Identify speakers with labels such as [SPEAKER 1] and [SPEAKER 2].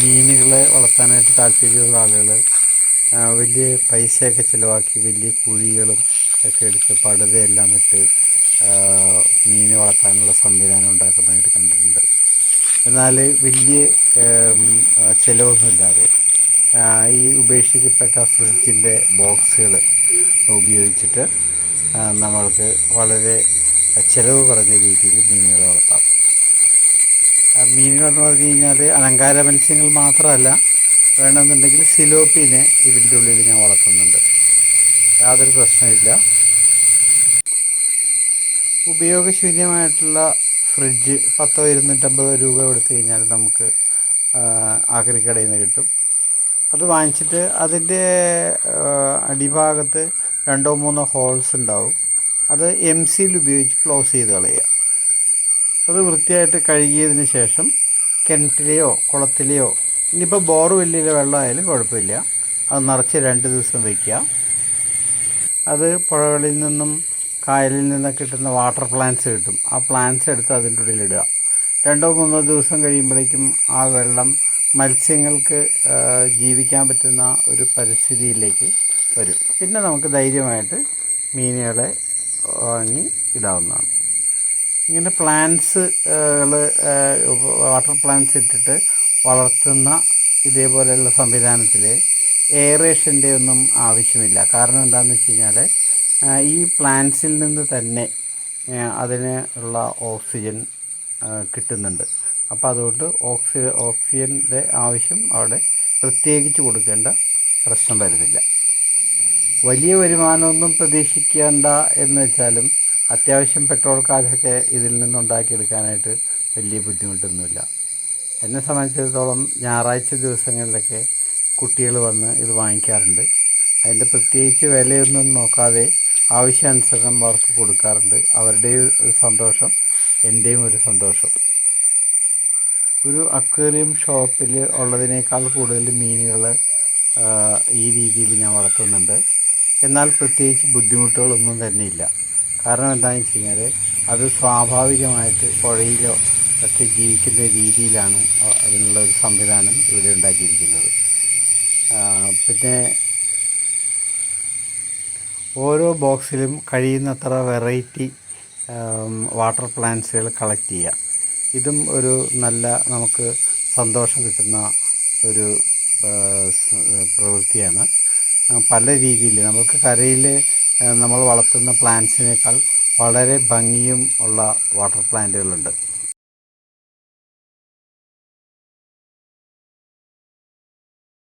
[SPEAKER 1] മീനുകളെ വളർത്താനായിട്ട് താല്പര്യമുള്ള ആളുകൾ വലിയ പൈസയൊക്കെ ചിലവാക്കി വലിയ കുഴികളും ഒക്കെ എടുത്ത് പടുതയെല്ലാം ഇട്ട് മീൻ വളർത്താനുള്ള സംവിധാനം ഉണ്ടാക്കുന്നതായിട്ട് കണ്ടിട്ടുണ്ട്. എന്നാൽ വലിയ ചിലവൊന്നുമില്ലാതെ ഈ ഉപേക്ഷിക്കപ്പെട്ട ഫ്രിഡ്ജിന്റെ ബോക്സുകൾ ഉപയോഗിച്ചിട്ട് നമ്മൾക്ക് വളരെ ചിലവ് കുറഞ്ഞ രീതിയിൽ മീനുകളെ വളർത്താം. മീനുകളെന്ന് പറഞ്ഞു കഴിഞ്ഞാൽ അലങ്കാര മത്സ്യങ്ങൾ മാത്രമല്ല വേണമെന്നുണ്ടെങ്കിൽ സിലോപ്പീനെ ഇതിന്റെ ഉള്ളിൽ ഞാൻ വളർത്തുന്നുണ്ട്. യാതൊരു പ്രശ്നമില്ല. ഉപയോഗശൂന്യമായിട്ടുള്ള ഫ്രിഡ്ജ് പത്തോ ഇരുന്നൂറ്റമ്പതോ രൂപ കൊടുത്തു കഴിഞ്ഞാൽ നമുക്ക് ആക്രിക്കടയിൽ നിന്ന് കിട്ടും. അത് വാങ്ങിച്ചിട്ട് അതിന്റെ അടിഭാഗത്ത് രണ്ടോ മൂന്നോ ഹോൾസ് ഉണ്ടാവും. അത് എം സിയിൽ ഉപയോഗിച്ച് ക്ലോസ് ചെയ്ത് കളയുക. അത് വൃത്തിയായിട്ട് കഴുകിയതിന് ശേഷം കിണറ്റിലെയോ കുളത്തിലെയോ ഇനിയിപ്പോൾ ബോർവെല്ലിലെ വെള്ളമായാലും കുഴപ്പമില്ല. അത് നിറച്ച് രണ്ട് ദിവസം വയ്ക്കുക അത് പുഴകളിൽ നിന്നും കായലിൽ നിന്നൊക്കെ കിട്ടുന്ന വാട്ടർ പ്ലാന്റ്സ് കിട്ടും. ആ പ്ലാന്റ്സ് എടുത്ത് അതിന്റെ ഉള്ളിലിടുക രണ്ടോ മൂന്നോ ദിവസം കഴിയുമ്പോഴേക്കും ആ വെള്ളം മത്സ്യങ്ങൾക്ക് ജീവിക്കാൻ പറ്റുന്ന ഒരു പരിസ്ഥിതിയിലേക്ക് വരും. പിന്നെ നമുക്ക് ധൈര്യമായിട്ട് മീനുകളെ വാങ്ങി ഇടാവുന്നതാണ്. ഇങ്ങനെ പ്ലാന്റ്സ് വാട്ടർ പ്ലാന്റ്സ് ഇട്ടിട്ട് വളർത്തുന്ന ഇതേപോലെയുള്ള സംവിധാനത്തിൽ എയറേഷന്റെ ഒന്നും ആവശ്യമില്ല. കാരണം എന്താണെന്ന് വെച്ച് കഴിഞ്ഞാൽ ഈ പ്ലാന്റ്സിൽ നിന്ന് തന്നെ അതിന് ഉള്ള ഓക്സിജൻ കിട്ടുന്നുണ്ട്. അപ്പോൾ അതുകൊണ്ട് ഓക്സി ഓക്സിജന്റെ ആവശ്യം അവിടെ പ്രത്യേകിച്ച് കൊടുക്കേണ്ട പ്രശ്നം വരുന്നില്ല. വലിയ വരുമാനമൊന്നും പ്രതീക്ഷിക്കേണ്ട എന്ന് വെച്ചാലും അത്യാവശ്യം പെട്രോൾ കാശൊക്കെ ഇതിൽ നിന്നുണ്ടാക്കിയെടുക്കാനായിട്ട് വലിയ ബുദ്ധിമുട്ടൊന്നുമില്ല. എന്നെ സംബന്ധിച്ചിടത്തോളം ഞായറാഴ്ച ദിവസങ്ങളിലൊക്കെ കുട്ടികൾ വന്ന് ഇത് വാങ്ങിക്കാറുണ്ട്. അതിന്റെ പ്രത്യേകിച്ച് വിലയൊന്നും നോക്കാതെ ആവശ്യാനുസരണം അവർക്ക് കൊടുക്കാറുണ്ട്. അവരുടെയും സന്തോഷം എന്റെയും ഒരു സന്തോഷം. ഒരു അക്വേറിയം ഷോപ്പിൽ ഉള്ളതിനേക്കാൾ കൂടുതൽ മീനുകൾ ഈ രീതിയിൽ ഞാൻ വളർത്തുന്നുണ്ട്. എന്നാൽ പ്രത്യേകിച്ച് ബുദ്ധിമുട്ടുകളൊന്നും തന്നെ ഇല്ല കാരണം എന്താണെന്ന് വെച്ച് കഴിഞ്ഞാൽ അത് സ്വാഭാവികമായിട്ട് പുഴയിലോ ഒക്കെ ജീവിക്കുന്ന രീതിയിലാണ് അതിനുള്ള ഒരു സംവിധാനം ഇവിടെ ഉണ്ടാക്കിയിരിക്കുന്നത്. പിന്നെ ഓരോ ബോക്സിലും കഴിയുന്നത്ര വെറൈറ്റി വാട്ടർ പ്ലാന്റ്സുകൾ കളക്ട് ചെയ്യുക ഇതും ഒരു നല്ല നമുക്ക് സന്തോഷം കിട്ടുന്ന ഒരു പ്രവൃത്തിയാണ്. പല രീതിയിൽ നമുക്ക് കരയിൽ നമ്മൾ വളർത്തുന്ന പ്ലാന്റ്സിനേക്കാൾ വളരെ ഭംഗിയും ഉള്ള വാട്ടർ പ്ലാന്റുകളുണ്ട്